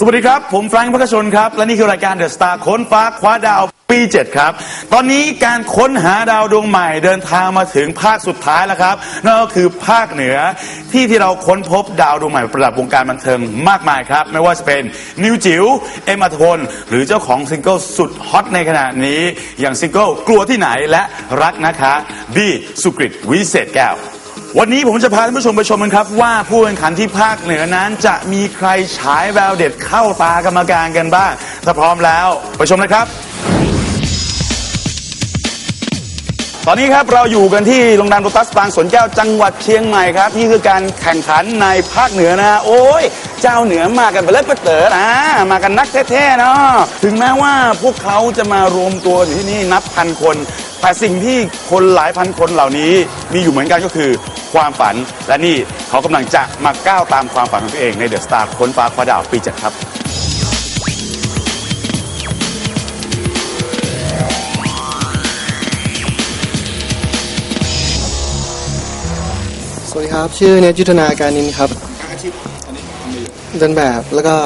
สวัสดีครับ ผมแฟรงค์พักชนครับ และนี่คือรายการเดอะสตาร์ค้นฟ้าคว้าดาวปี7ครับ ตอนนี้การค้นหาดาวดวงใหม่เดินทางมาถึงภาคสุดท้ายแล้วครับ นั่นก็คือภาคเหนือที่ที่เราค้นพบดาวดวงใหม่ประดับวงการบันเทิงมากมายครับ ไม่ว่าจะเป็นนิวจิ๋วเอ็มอัธพลหรือเจ้าของซิงเกิลสุดฮอตในขณะนี้ อย่างซิงเกิลกลัวที่ไหนและรักนะคะบี้สุกริตวิเศษแก้ว วันนี้ผมจะพาท่านผู้ชมไปชมกันครับ ว่าผู้แข่งขันที่ภาคเหนือนั้นจะมีใครฉายแววเด็ดเข้าตากรรมการกันบ้าง ถ้าพร้อมแล้ว ไปชมเลยครับ ตอนนี้ครับเราอยู่กันที่โรงแรมโรตัสบางสวนแก้วจังหวัดเชียงใหม่ครับ นี่คือการแข่งขันในภาคเหนือนะ โอ้ย เจ้าเหนือมากันไปเล็ดไปเต๋อนะมากันนักแท้ๆเนาะถึงแม้ว่าพวกเขาจะมารวมตัวอยู่ที่นี่นับพันคน แต่สิ่งที่คนหลายพันคนเหล่านี้มีอยู่เหมือนกันก็คือ ความฝัน และนี่เขากำลังจะมาก้าวตามความฝันของตัวเองในเดอะสตาร์ค้นฟ้าคว้าดาวปีเจ็ดครับ สวัสดีครับ ชื่อเนตยุทธนาการนินครับเดินแบบแล้วก็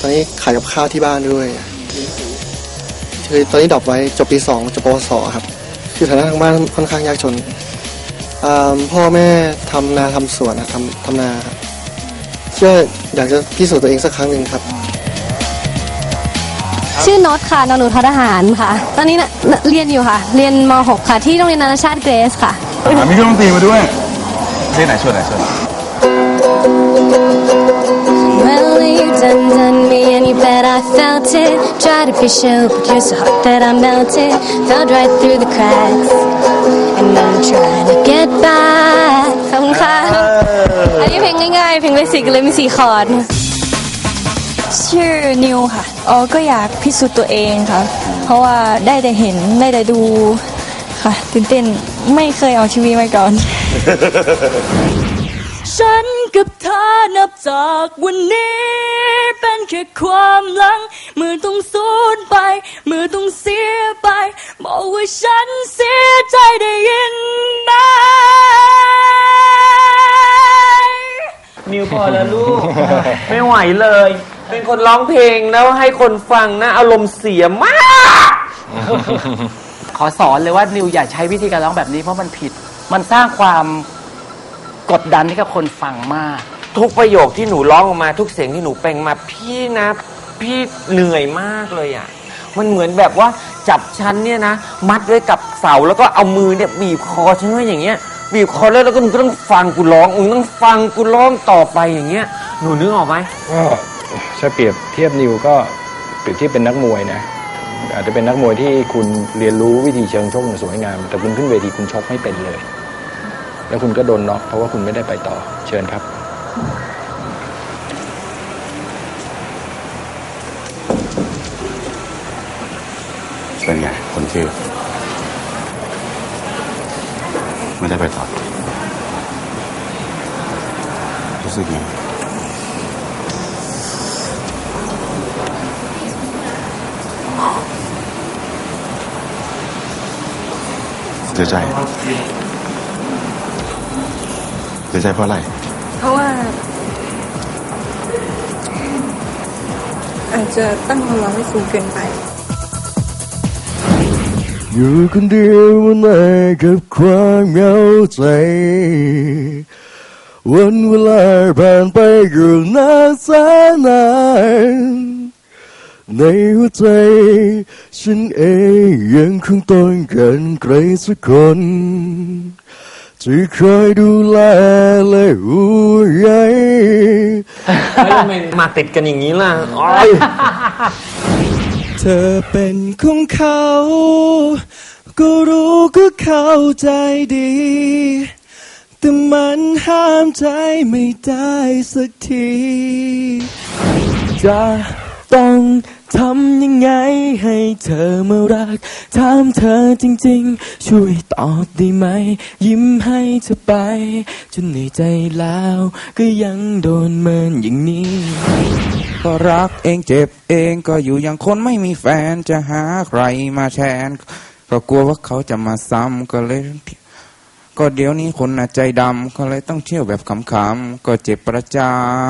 ตอนนี้ขายกับข้าวที่บ้านด้วยคือตอนนี้ดรอปไว้จบปีสองจบปวสครับ คือฐานะทางบ้านค่อนข้างยากจน อ่าพ่อแม่ทำนาทำสวนนะทำทำนาครับเชื่ออยากจะพิสูจน์ตัวเองสักครั้งหนึ่งครับ ชื่อน็อตค่ะนอนหนูทอทหารค่ะ ตอนนี้น่ะเรียนอยู่ค่ะ เรียนม .6 ค่ะ ที่โรงเรียนนานาชาติเกรสค่ะมีเครื่องดนตรีมาด้วยเพลงไหนช่วยไหนช่วย Well, you done done me and you bet I felt it. Try to be sure, but you're so hot that I melted. Fell right through the cracks. And I'm trying to อันนี้เพลงง่ายๆ เพลงเบสิกเลยมีสี่คอร์ด ชื่อนิวค่ะ อ๋อ ก็อยากพิสูจน์ตัวเองค่ะ เพราะว่าได้แต่เห็น ได้แต่ดูค่ะ ตื่นเต้น ไม่เคยเอาชีวิตมาก่อน ฉันกับเธอนับจากวันนี้ เป็นแค่ความหลัง มือต้องสูญไป มือต้องเสียไป บอกว่าฉันเสียใจได้ยินไหม นิวพอแล้วลูก ไม่ไหวเลย เป็นคนร้องเพลงแล้วให้คนฟังนะอารมณ์เสียมาก ขอสอนเลยว่านิวอย่าใช้วิธีการร้องแบบนี้เพราะมันผิด มันสร้างความกดดันให้กับคนฟังมาก ทุกประโยคที่หนูร้องออกมาทุกเสียงที่หนูเปล่งมาพี่นะ พี่เหนื่อยมากเลยอะ มันเหมือนแบบว่าจับฉันเนี่ยนะ มัดไว้กับเสาแล้วก็เอามือเนี่ยบีบคอฉันไว้อย่างเงี้ย บีบคอแล้วแล้วก็มึงก็ต้องฟังกูร้องมึงต้องฟังกูร้องต่อไปอย่างเงี้ย หนูนึกออกไหมก็ถ้าเปรียบเทียบนิวก็เปรียบเทียบเป็นนักมวยนะ อาจจะเป็นนักมวยที่คุณเรียนรู้วิธีเชิงชกอย่างสวยงาม แต่คุณขึ้นเวทีคุณชกไม่เป็นเลย แล้วคุณก็โดนน็อกเพราะว่าคุณไม่ได้ไปต่อเชิญครับเป็นไงคนชื่อ ไม่ได้ไปต่อรู้สึกไงเสียใจเสียใจเพราะอะไร เพราะว่า อาจจะตั้งความหวังไว้สูงเกินไป อยู่คนเดียววันไหนกับความเหงาใจ วันเวลาผ่านไปอยู่นานแสนนานในหัวใจ ฉันเองยังคงต้องการใครสักคนที่คอยดูแลและห่วงใยแล้วทำไมมาติดกันอย่างนี้ล่ะอ๋อยเธ อเป็นของเขา ก็รู้ก็เข้าใจดี แต่มันห้ามใจไม่ได้สักที จะต้องทำยังไงให้เธอมารัก ถามเธอจริงๆ ช่วยตอบได้ไหม ยิ้มให้เธอไป จนเหนื่อยใจแล้ว ก็ยังโดนเมินอย่างนี้ ก็รักเองเจ็บเองก็อยู่อย่างคนไม่มีแฟนจะหาใครมาแทน ก็กลัวว่าเขาจะมาซ้ำก็เลย ก็เดี๋ยวนี้คนใจดำก็เลยต้องเที่ยวแบบขำๆก็เจ็บประจ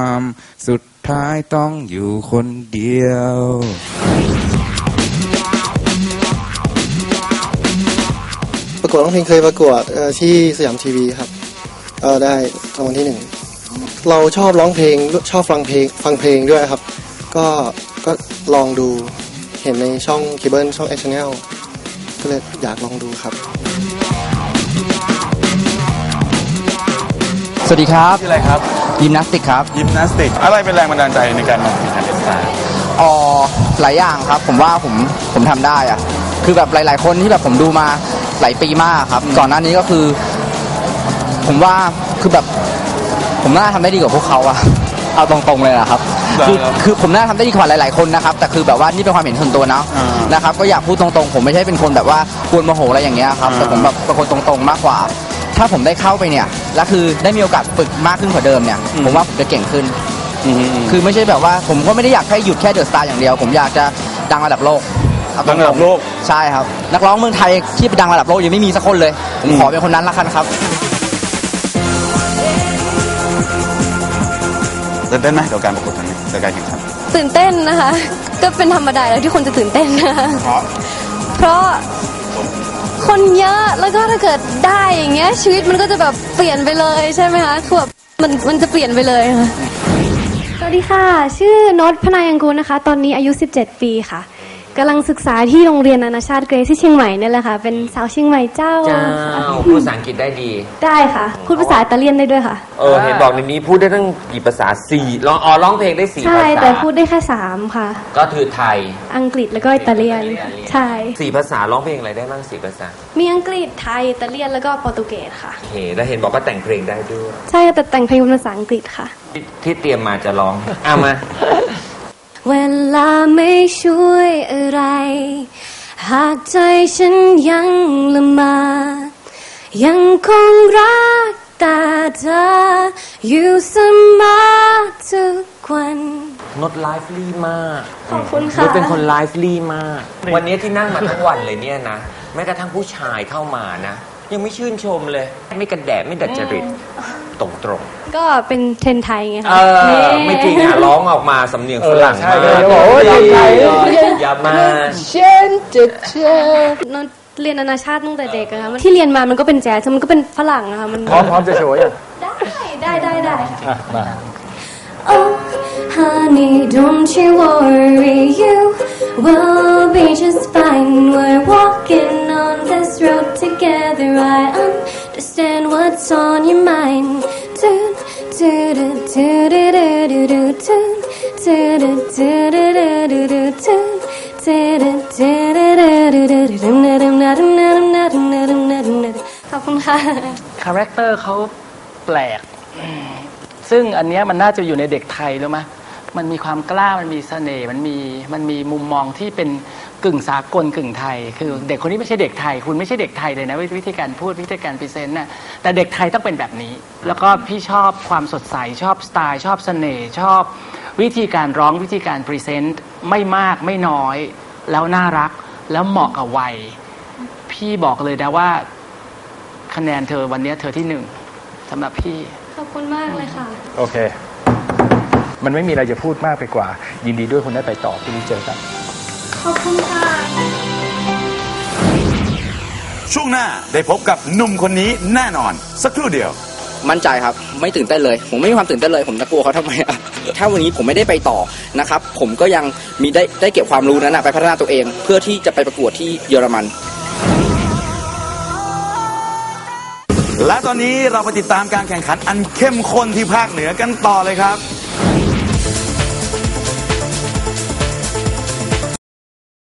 ำสุดท้ายต้องอยู่คนเดียวประกวดร้องเพลงเคยประกวดที่สยามทีวีครับ เออได้รางวัลที่หนึ่ง เราชอบร้องเพลงชอบฟังเพลงฟังเพลงด้วยครับ ก็ก็ลองดูเห็นในช่องเคเบิลช่องแอชแนลก็เลยอยากลองดูครับ สวัสดีครับชื่ออะไรครับยิมนาสติกครับยิมนาสติกอะไรเป็นแรงบันดาลใจในการมาแข่งขันเดสตาร์อ๋อหลายอย่างครับ ผมว่าผมผมทำได้อะคือแบบหลาย ๆ คนที่แบบผมดูมาหลายปีมากครับ ก่อนหน้านี้ก็คือ ผมว่าคือแบบ ผมน่าทำได้ดีกว่าพวกเขาอะเอาตรงๆเลยนะครับ คือคือผมน่าทำได้ดีกว่าหลาย ๆคนนะครับ แต่คือแบบว่านี่เป็นความเห็นส่วนตัวนะนะครับ ก็อยากพูดตรงๆ ผมไม่ใช่เป็นคนแบบว่ากวนโมโหอะไรอย่างเงี้ยครับ แต่ผมแบบเป็นคนตรงๆมากกว่า ถ้าผมได้เข้าไปเนี่ย แล้วคือได้มีโอกาสฝึกมากขึ้นกว่าเดิมเนี่ย ผมว่าผมจะเก่งขึ้น คือไม่ใช่แบบว่าผมก็ไม่ได้อยากให้หยุดแค่เดอะสตาร์อย่างเดียว ผมอยากจะดังระดับโลกเอาตดัรงงระดับโลก ใช่ครับ นักร้องเมืองไทยที่ไปดังระดับโลกยังไม่มีสักคนเลย ผมขอเป็นคนนั้นละกันครับ ตื่นเต้นไหมกับการประกวดครั้งนี้กับการแข่งขันตื่นเต้นนะคะ ก็เป็นธรรมดาแล้วที่คนจะตื่นเต้นนะคะ เพราะเพราะคนเยอะแล้วก็ถ้าเกิดได้อย่างเงี้ยชีวิตมันก็จะแบบเปลี่ยนไปเลยใช่ไหมคะคือแบบมันมันจะเปลี่ยนไปเลยค่ะ สวัสดีค่ะ ชื่อนศพนายังกูลนะคะ ตอนนี้อายุ 17 ปีค่ะ กำลังศึกษาที่โรงเรียนนานาชาติเกรซที่เชียงใหม่นี่แหละค่ะ เป็นสาวเชียงใหม่เจ้าเจ้าค่ะพูดภาษาอังกฤษได้ดี ได้ค่ะพูดภาษาอิตาเลียนได้ด้วยค่ะ เออเห็นบอกในนี้พูดได้ตั้งกี่ภาษาสี่ร้องอ๋อร้องเพลงได้สี่ใช่ภาษาแต่พูดได้แค่สามค่ะ ก็คือไทย อังกฤษแล้วก็อิตาเลียน ใช่สี่ภาษาร้องเพลงอะไรได้บ้างสี่ภาษา มีอังกฤษไทยอิตาเลียนแล้วก็โปรตุเกสค่ะโอเคแล้วเห็นบอกก็แต่งเพลงได้ด้วย ใช่แต่แต่งเพลงเป็นภาษาอังกฤษค่ะ ที่ที่เตรียมมาจะร้องอะมา เวลาไม่ช่วยอะไร หากใจฉันยังละเมายังคงรักแต่เธออยู่เสมอทุกวันนดไลฟ์ลี่มากขอบคุณนค่ะดเป็นคนไลฟ์ลี่มาก วันนี้ที่นั่งมาทั้งวันเลยเนี่ยนะ แม้กระทั่งผู้ชายเข้ามานะ ยังไม่ชื่นชมเลย ไม่กันแดดไม่ดัดจริต ตรงตรง ก็เป็นเทรนด์ไทยไงๆคะเออนี่ไม่จริงอะร้องออกมาสำเนียงฝรั่งเออใช่มากเดี๋ยวบอกว่าคนไทย อย่ามานนเรียนนานาชาติตั้งแต่เด็กอะค่ะที่เรียนมามันก็เป็นแจ๊สมันก็เป็นฝรั่งอะค่ะมันพร้อมพร้อมจะโชว์ยังได้ได้ได้ได้ค่ะ อะมา Oh, honey, don't you worry, you will be just fine. We're walking on this road together. I understand what's on your mind. Toot, toot, toot, toot, toot, toot, toot, toot, toot, toot, toot, toot, toot, toot. ขอบคุณค่ะคาแรคเตอร์เขาแปลก ซึ่งอันเนี้ยมันน่าจะอยู่ในเด็กไทยรู้ไหม มันมีความกล้ามันมีเสน่ห์มันมีมันมีมุมมองที่เป็นกึ่งสากลกึ่งไทย คือเด็กคนนี้ไม่ใช่เด็กไทย คุณไม่ใช่เด็กไทยเลยนะวิวิธีการพูดวิธีการพรีเซนต์น่ะแต่เด็กไทยต้องเป็นแบบนี้ แล้วก็พี่ชอบความสดใสชอบสไตล์ ชอบเสน่ห์ชอบวิธีการร้องวิธีการพรีเซนต์ไม่มากไม่น้อย แล้วน่ารักแล้วเหมาะกับวัย พี่บอกเลยนะว่า คะแนนเธอวันนี้เธอที่หนึ่งสำหรับพี่ ขอบคุณมากเลยค่ะ โอเค มันไม่มีอะไรจะพูดมากไปกว่า ยินดีด้วยคุณได้ไปต่อพรุ่งนี้เจอกันขอบคุณค่ะช่วงหน้าได้พบกับหนุ่มคนนี้แน่นอน สักครู่เดียว มั่นใจครับ ไม่ตื่นเต้นเลย ผมไม่มีความตื่นเต้นเลย ผมจะกลัวเขาทำไมอะถ้าวันนี้ผมไม่ได้ไปต่อนะครับ ผมก็ยังมีได้ได้เก็บความรู้นั้นนะไปพัฒนาตัวเอง เพื่อที่จะไปประกวดที่เยอรมัน และตอนนี้เราไปติดตามการแข่งขันอันเข้มข้นที่ภาคเหนือกันต่อเลยครับ